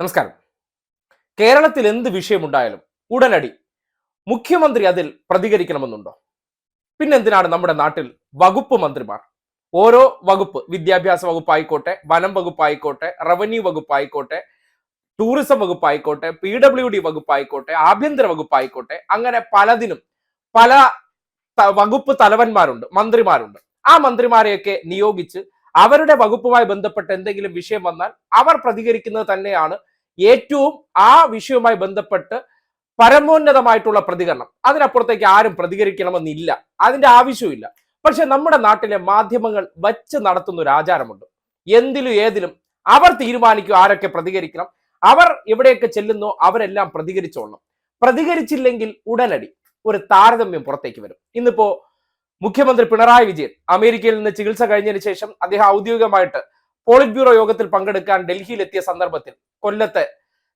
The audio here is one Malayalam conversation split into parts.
നമസ്കാരം. കേരളത്തിൽ എന്ത് വിഷയമുണ്ടായാലും ഉടനടി മുഖ്യമന്ത്രി അതിൽ പ്രതികരിക്കണമെന്നുണ്ടോ? പിന്നെന്തിനാണ് നമ്മുടെ നാട്ടിൽ വകുപ്പ് മന്ത്രിമാർ? ഓരോ വകുപ്പ് വിദ്യാഭ്യാസ വകുപ്പായിക്കോട്ടെ വനം വകുപ്പായിക്കോട്ടെ റവന്യൂ വകുപ്പായിക്കോട്ടെ ടൂറിസം വകുപ്പായിക്കോട്ടെ പി ഡബ്ല്യു ഡി വകുപ്പായിക്കോട്ടെ ആഭ്യന്തര വകുപ്പായിക്കോട്ടെ അങ്ങനെ പലതിനും പല വകുപ്പ് തലവന്മാരുണ്ട് മന്ത്രിമാരുണ്ട്. ആ മന്ത്രിമാരെയൊക്കെ നിയോഗിച്ച് അവരുടെ വകുപ്പുമായി ബന്ധപ്പെട്ട് എന്തെങ്കിലും വിഷയം വന്നാൽ അവർ പ്രതികരിക്കുന്നത് തന്നെയാണ് ഏറ്റവും ആ വിഷയവുമായി ബന്ധപ്പെട്ട് പരമോന്നതമായിട്ടുള്ള പ്രതികരണം. അതിനപ്പുറത്തേക്ക് ആരും പ്രതികരിക്കണമെന്നില്ല. അതിന്റെ ആവശ്യമില്ല പക്ഷെ നമ്മുടെ നാട്ടിലെ മാധ്യമങ്ങൾ വച്ച് നടത്തുന്ന ഒരു ആചാരമുണ്ട്. എന്തിലും ഏതിലും അവർ തീരുമാനിക്കും ആരൊക്കെ പ്രതികരിക്കണം. അവർ എവിടെയൊക്കെ ചെല്ലുന്നു അവരെല്ലാം പ്രതികരിച്ചോളണം. പ്രതികരിച്ചില്ലെങ്കിൽ ഉടനടി ഒരു താരതമ്യം പുറത്തേക്ക് വരും. ഇന്നിപ്പോ മുഖ്യമന്ത്രി പിണറായി വിജയൻ അമേരിക്കയിൽ നിന്ന് ചികിത്സ കഴിഞ്ഞതിന് ശേഷം അദ്ദേഹം ഔദ്യോഗികമായിട്ട് പോളിറ്റ് ബ്യൂറോ യോഗത്തിൽ പങ്കെടുക്കാൻ ഡൽഹിയിൽ എത്തിയ സന്ദർഭത്തിൽ കൊല്ലത്ത്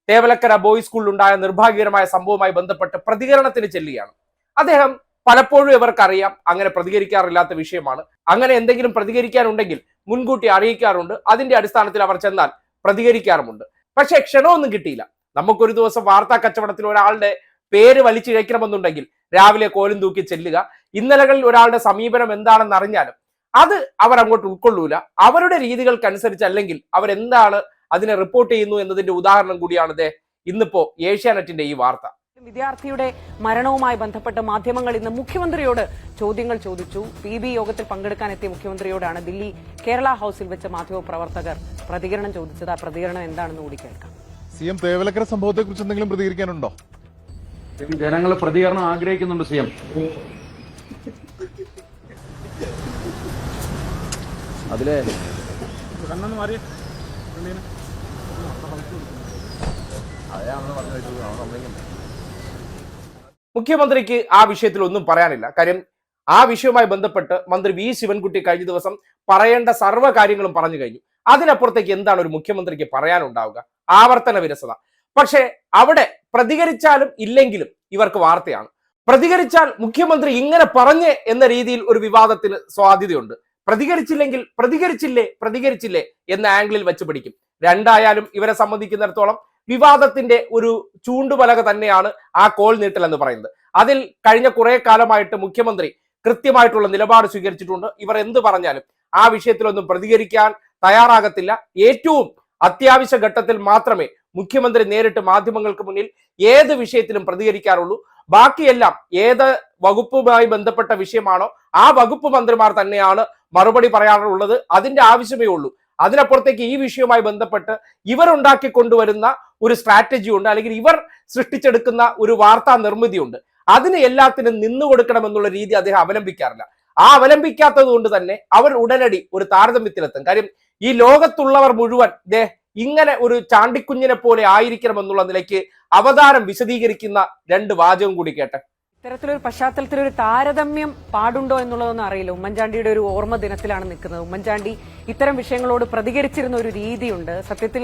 തേവലക്കര ബോയ്സ് സ്കൂളിൽ ഉണ്ടായ നിർഭാഗ്യകരമായ സംഭവവുമായി ബന്ധപ്പെട്ട് പ്രതികരണത്തിന് ചെല്ലുകയാണ്. അദ്ദേഹം പലപ്പോഴും ഇവർക്കറിയാം അങ്ങനെ പ്രതികരിക്കാറില്ലാത്ത വിഷയമാണ്. അങ്ങനെ എന്തെങ്കിലും പ്രതികരിക്കാനുണ്ടെങ്കിൽ മുൻകൂട്ടി അറിയിക്കാറുണ്ട്. അതിന്റെ അടിസ്ഥാനത്തിൽ അവർ ചെന്നാൽ പ്രതികരിക്കാറുമുണ്ട്. പക്ഷെ ക്ഷണമൊന്നും കിട്ടിയില്ല. നമുക്കൊരു ദിവസം വാർത്താ കച്ചവടത്തിൽ ഒരാളുടെ പേര് വലിച്ചിഴക്കണമെന്നുണ്ടെങ്കിൽ രാവിലെ കോലും തൂക്കി ചെല്ലുക. ഇന്നലകളിൽ ഒരാളുടെ സമീപനം എന്താണെന്ന് അറിഞ്ഞാലും അത് അവർ അങ്ങോട്ട് ഉൾക്കൊള്ളൂല. അവരുടെ രീതികൾക്കനുസരിച്ചല്ലെങ്കിൽ അവരെന്താണ് അതിനെ റിപ്പോർട്ട് ചെയ്യുന്നു എന്നതിന്റെ ഉദാഹരണം കൂടിയാണ് ദേ ഇന്നിപ്പോ ഏഷ്യാനെറ്റിന്റെ ഈ വാർത്ത. വിദ്യാർത്ഥിയുടെ മരണവുമായി ബന്ധപ്പെട്ട് മാധ്യമങ്ങൾ ഇന്ന് മുഖ്യമന്ത്രിയോട് ചോദ്യങ്ങൾ ചോദിച്ചു. പി ബി യോഗത്തിൽ പങ്കെടുക്കാൻ എത്തിയ മുഖ്യമന്ത്രിയോടാണ് ദില്ലി കേരള ഹൌസിൽ വെച്ച് മാധ്യമപ്രവർത്തകർ പ്രതികരണം ചോദിച്ചത്. ആ പ്രതികരണം എന്താണെന്ന് കൂടി കേൾക്കാം. സി എം തേവലക്കര സംഭവത്തെ കുറിച്ച് എന്തെങ്കിലും പ്രതികരിക്കാനുണ്ടോ? ജനങ്ങൾ പ്രതികരണം ആഗ്രഹിക്കുന്നുണ്ട് സി എം. അതിലെ മുഖ്യമന്ത്രിക്ക് ആ വിഷയത്തിൽ ഒന്നും പറയാനില്ല. കാര്യം ആ വിഷയവുമായി ബന്ധപ്പെട്ട് മന്ത്രി വി ശിവൻകുട്ടി കഴിഞ്ഞ ദിവസം പറയേണ്ട സർവ കാര്യങ്ങളും പറഞ്ഞു കഴിഞ്ഞു. അതിനപ്പുറത്തേക്ക് എന്താണ് ഒരു മുഖ്യമന്ത്രിക്ക് പറയാനുണ്ടാവുക? ആവർത്തന വിരസത. പക്ഷേ അവിടെ പ്രതികരിച്ചാലും ഇല്ലെങ്കിലും ഇവർക്ക് വാർത്തയാണ്. പ്രതികരിച്ചാൽ മുഖ്യമന്ത്രി ഇങ്ങനെ പറഞ്ഞ് എന്ന രീതിയിൽ ഒരു വിവാദത്തിന് സാധ്യതയുണ്ട് പ്രതികരിച്ചില്ലെങ്കിൽ പ്രതികരിച്ചില്ലേ പ്രതികരിച്ചില്ലേ എന്ന ആംഗിളിൽ വെച്ച് പിടിക്കും. രണ്ടായാലും ഇവരെ സംബന്ധിക്കുന്നിടത്തോളം വിവാദത്തിന്റെ ഒരു ചൂണ്ടുപലക തന്നെയാണ് ആ കോൾ നീട്ടൽ എന്ന് പറയുന്നത്. അതിൽ കഴിഞ്ഞ കുറെ കാലമായിട്ട് മുഖ്യമന്ത്രി കൃത്യമായിട്ടുള്ള നിലപാട് സ്വീകരിച്ചിട്ടുണ്ട്. ഇവർ എന്ത് പറഞ്ഞാലും ആ വിഷയത്തിലൊന്നും പ്രതികരിക്കാൻ തയ്യാറാകത്തില്ല. ഏറ്റവും അത്യാവശ്യ ഘട്ടത്തിൽ മാത്രമേ മുഖ്യമന്ത്രി നേരിട്ട് മാധ്യമങ്ങൾക്ക് മുന്നിൽ ഏത് വിഷയത്തിലും പ്രതികരിക്കാറുള്ളൂ. ബാക്കിയെല്ലാം ഏത് വകുപ്പുമായി ബന്ധപ്പെട്ട വിഷയമാണോ ആ വകുപ്പ് മന്ത്രിമാർ തന്നെയാണ് മറുപടി പറയാറുള്ളത് അതിന്റെ ആവശ്യമേ ഉള്ളൂ. അതിനപ്പുറത്തേക്ക് ഈ വിഷയവുമായി ബന്ധപ്പെട്ട് ഇവർ ഉണ്ടാക്കി കൊണ്ടുവരുന്ന ഒരു സ്ട്രാറ്റജി ഉണ്ട് അല്ലെങ്കിൽ ഇവർ സൃഷ്ടിച്ചെടുക്കുന്ന ഒരു വാർത്താ നിർമ്മിതിയുണ്ട്. അതിന് എല്ലാത്തിനും നിന്നു കൊടുക്കണമെന്നുള്ള രീതി അദ്ദേഹം അവലംബിക്കാറില്ല. ആ അവലംബിക്കാത്തത് കൊണ്ട് തന്നെ അവർ ഉടനടി ഒരു താരതമ്യത്തിലെത്തും. കാര്യം ഈ ലോകത്തുള്ളവർ മുഴുവൻ ദേ ഇങ്ങനെ ഒരു ചാണ്ടിക്കുഞ്ഞിനെ പോലെ ആയിരിക്കണം എന്നുള്ള നിലയ്ക്ക് അവതാരം വിശദീകരിക്കുന്ന രണ്ട് വാചകം കൂടി കേട്ടെ. ഇത്തരത്തിലൊരു പശ്ചാത്തലത്തിൽ ഒരു താരതമ്യം പാടുണ്ടോ എന്നുള്ളതൊന്നും അറിയില്ല. ഉമ്മൻചാണ്ടിയുടെ ഒരു ഓർമ്മ ദിനത്തിലാണ് നിൽക്കുന്നത്. ഉമ്മൻചാണ്ടി ഇത്തരം വിഷയങ്ങളോട് പ്രതികരിച്ചിരുന്ന ഒരു രീതിയുണ്ട്. സത്യത്തിൽ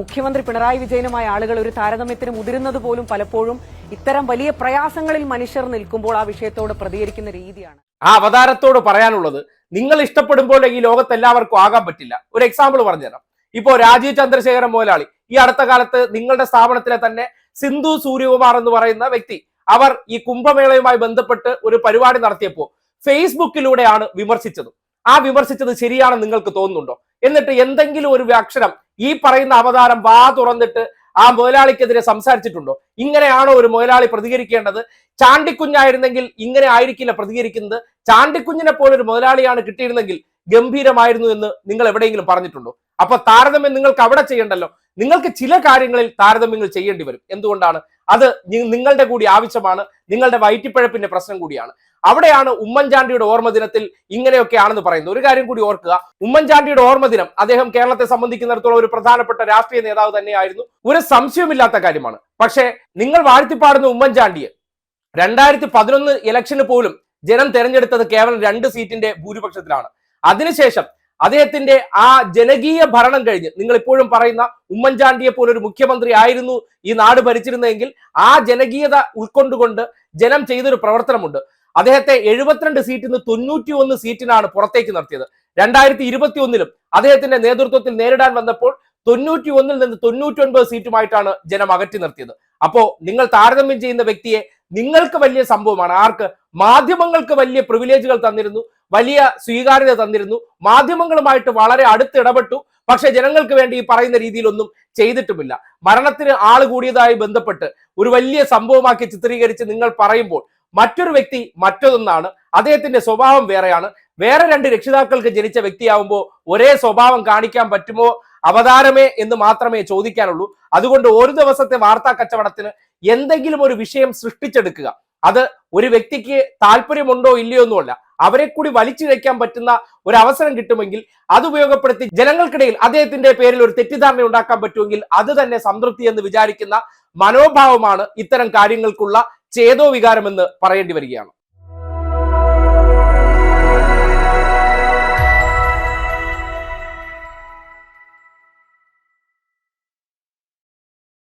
മുഖ്യമന്ത്രി പിണറായി വിജയനുമായ ആളുകൾ ഒരു താരതമ്യത്തിന് മുതിരുന്നത് പോലും പലപ്പോഴും ഇത്തരം വലിയ പ്രയാസങ്ങളിൽ മനുഷ്യർ നിൽക്കുമ്പോൾ ആ വിഷയത്തോട് പ്രതികരിക്കുന്ന രീതിയാണ്. ആ അവതാരത്തോട് പറയാനുള്ളത് നിങ്ങൾ ഇഷ്ടപ്പെടുമ്പോൾ ഈ ലോകത്ത് എല്ലാവർക്കും ആകാൻ പറ്റില്ല. ഒരു എക്സാമ്പിൾ പറഞ്ഞുതരാം. ഇപ്പോ രാജീവ് ചന്ദ്രശേഖരൻ മുതലാളി ഈ അടുത്ത കാലത്ത് നിങ്ങളുടെ സ്ഥാപനത്തിലെ തന്നെ സിന്ധു സൂര്യകുമാർ എന്ന് പറയുന്ന വ്യക്തി അവർ ഈ കുംഭമേളയുമായി ബന്ധപ്പെട്ട് ഒരു പരിപാടി നടത്തിയപ്പോൾ ഫേസ്ബുക്കിലൂടെയാണ് വിമർശിച്ചത്. ആ വിമർശിച്ചത് ശരിയാണെന്ന് നിങ്ങൾക്ക് തോന്നുന്നുണ്ടോ? എന്നിട്ട് എന്തെങ്കിലും ഒരു വ്യാക്ഷരം ഈ പറയുന്ന അവതാരം വാ തുറന്നിട്ട് ആ മുതലാളിക്കെതിരെ സംസാരിച്ചിട്ടുണ്ടോ? ഇങ്ങനെയാണോ ഒരു മുതലാളി പ്രതികരിക്കേണ്ടത്? ചാണ്ടിക്കുഞ്ഞായിരുന്നെങ്കിൽ ഇങ്ങനെ ആയിരിക്കില്ല പ്രതികരിക്കുന്നത്. ചാണ്ടിക്കുഞ്ഞിനെ പോലെ ഒരു മുതലാളിയാണ് കിട്ടിയിരുന്നെങ്കിൽ ഗംഭീരമായിരുന്നു എന്ന് നിങ്ങൾ എവിടെയെങ്കിലും പറഞ്ഞിട്ടുണ്ടോ? അപ്പൊ താരതമ്യം നിങ്ങൾക്ക് അവിടെ ചെയ്യണ്ടല്ലോ. നിങ്ങൾക്ക് ചില കാര്യങ്ങളിൽ താരതമ്യങ്ങൾ ചെയ്യേണ്ടി വരും. എന്തുകൊണ്ടാണ്? അത് നിങ്ങളുടെ കൂടി ആവശ്യമാണ്. നിങ്ങളുടെ വയറ്റിപ്പഴപ്പിന്റെ പ്രശ്നം കൂടിയാണ്. അവിടെയാണ് ഉമ്മൻചാണ്ടിയുടെ ഓർമ്മ ദിനത്തിൽ ഇങ്ങനെയൊക്കെയാണെന്ന് പറയുന്നത്. ഒരു കാര്യം കൂടി ഓർക്കുക. ഉമ്മൻചാണ്ടിയുടെ ഓർമ്മ ദിനം അദ്ദേഹം കേരളത്തെ സംബന്ധിക്കുന്നിടത്തോളം ഒരു പ്രധാനപ്പെട്ട രാഷ്ട്രീയ നേതാവ് തന്നെയായിരുന്നു. ഒരു സംശയമില്ലാത്ത കാര്യമാണ്. പക്ഷേ നിങ്ങൾ വാഴ്ത്തിപ്പാടുന്ന ഉമ്മൻചാണ്ടിയെ രണ്ടായിരത്തി പതിനൊന്ന് ഇലക്ഷന് പോലും ജനം തെരഞ്ഞെടുത്തത് കേവലം രണ്ട് സീറ്റിന്റെ ഭൂരിപക്ഷത്തിലാണ്. അതിനുശേഷം അദ്ദേഹത്തിന്റെ ആ ജനകീയ ഭരണം കഴിഞ്ഞ് നിങ്ങൾ ഇപ്പോഴും പറയുന്ന ഉമ്മൻചാണ്ടിയെ പോലൊരു മുഖ്യമന്ത്രി ആയിരുന്നു ഈ നാട് ഭരിച്ചിരുന്നതെങ്കിൽ ആ ജനകീയത ഉൾക്കൊണ്ടുകൊണ്ട് ജനം ചെയ്തൊരു പ്രവർത്തനമുണ്ട്. അദ്ദേഹത്തെ എഴുപത്തിരണ്ട് സീറ്റിൽ നിന്ന് തൊണ്ണൂറ്റി ഒന്ന് സീറ്റിനാണ് പുറത്തേക്ക് നിർത്തിയത് രണ്ടായിരത്തി ഇരുപത്തി ഒന്നിലും അദ്ദേഹത്തിന്റെ നേതൃത്വത്തിൽ നേരിടാൻ വന്നപ്പോൾ തൊണ്ണൂറ്റി ഒന്നിൽ നിന്ന് തൊണ്ണൂറ്റി ഒൻപത് സീറ്റുമായിട്ടാണ് ജനം അകറ്റി നിർത്തിയത്. അപ്പോ നിങ്ങൾ താരതമ്യം ചെയ്യുന്ന വ്യക്തിയെ നിങ്ങൾക്ക് വലിയ സംഭവമാണ്. ആർക്ക്? മാധ്യമങ്ങൾക്ക് വലിയ പ്രിവിലേജുകൾ തന്നിരുന്നു വലിയ സ്വീകാര്യത തന്നിരുന്നു. മാധ്യമങ്ങളുമായിട്ട് വളരെ അടുത്ത് ഇടപെട്ടു. പക്ഷെ ജനങ്ങൾക്ക് വേണ്ടി ഈ പറയുന്ന രീതിയിലൊന്നും ചെയ്തിട്ടുമില്ല. മരണത്തിന് ആൾ കൂടിയതായി ബന്ധപ്പെട്ട് ഒരു വലിയ സംഭവമാക്കി ചിത്രീകരിച്ച് നിങ്ങൾ പറയുമ്പോൾ മറ്റൊരു വ്യക്തി മറ്റൊന്നാണ്. അദ്ദേഹത്തിന്റെ സ്വഭാവം വേറെയാണ്. വേറെ രണ്ട് രക്ഷിതാക്കൾക്ക് ജനിച്ച വ്യക്തിയാവുമ്പോൾ ഒരേ സ്വഭാവം കാണിക്കാൻ പറ്റുമോ? അവതാരമേ എന്ന് മാത്രമേ ചോദിക്കാനുള്ളൂ. അതുകൊണ്ട് ഒരു ദിവസത്തെ വാർത്താ കച്ചവടത്തിന് എന്തെങ്കിലും ഒരു വിഷയം സൃഷ്ടിച്ചെടുക്കുക. അത് ഒരു വ്യക്തിക്ക് താല്പര്യമുണ്ടോ ഇല്ലയോ എന്നുമല്ല അവരെ കൂടി വലിച്ചിഴയ്ക്കാൻ പറ്റുന്ന ഒരു അവസരം കിട്ടുമെങ്കിൽ അത് ഉപയോഗപ്പെടുത്തി ജനങ്ങൾക്കിടയിൽ അദ്ദേഹത്തിന്റെ പേരിൽ ഒരു തെറ്റിദ്ധാരണ ഉണ്ടാക്കാൻ പറ്റുമെങ്കിൽ അത് തന്നെ സംതൃപ്തി എന്ന് വിചാരിക്കുന്ന മനോഭാവമാണ് ഇത്തരം കാര്യങ്ങൾക്കുള്ള ചേതോ വികാരമെന്ന് പറയേണ്ടി വരികയാണ്.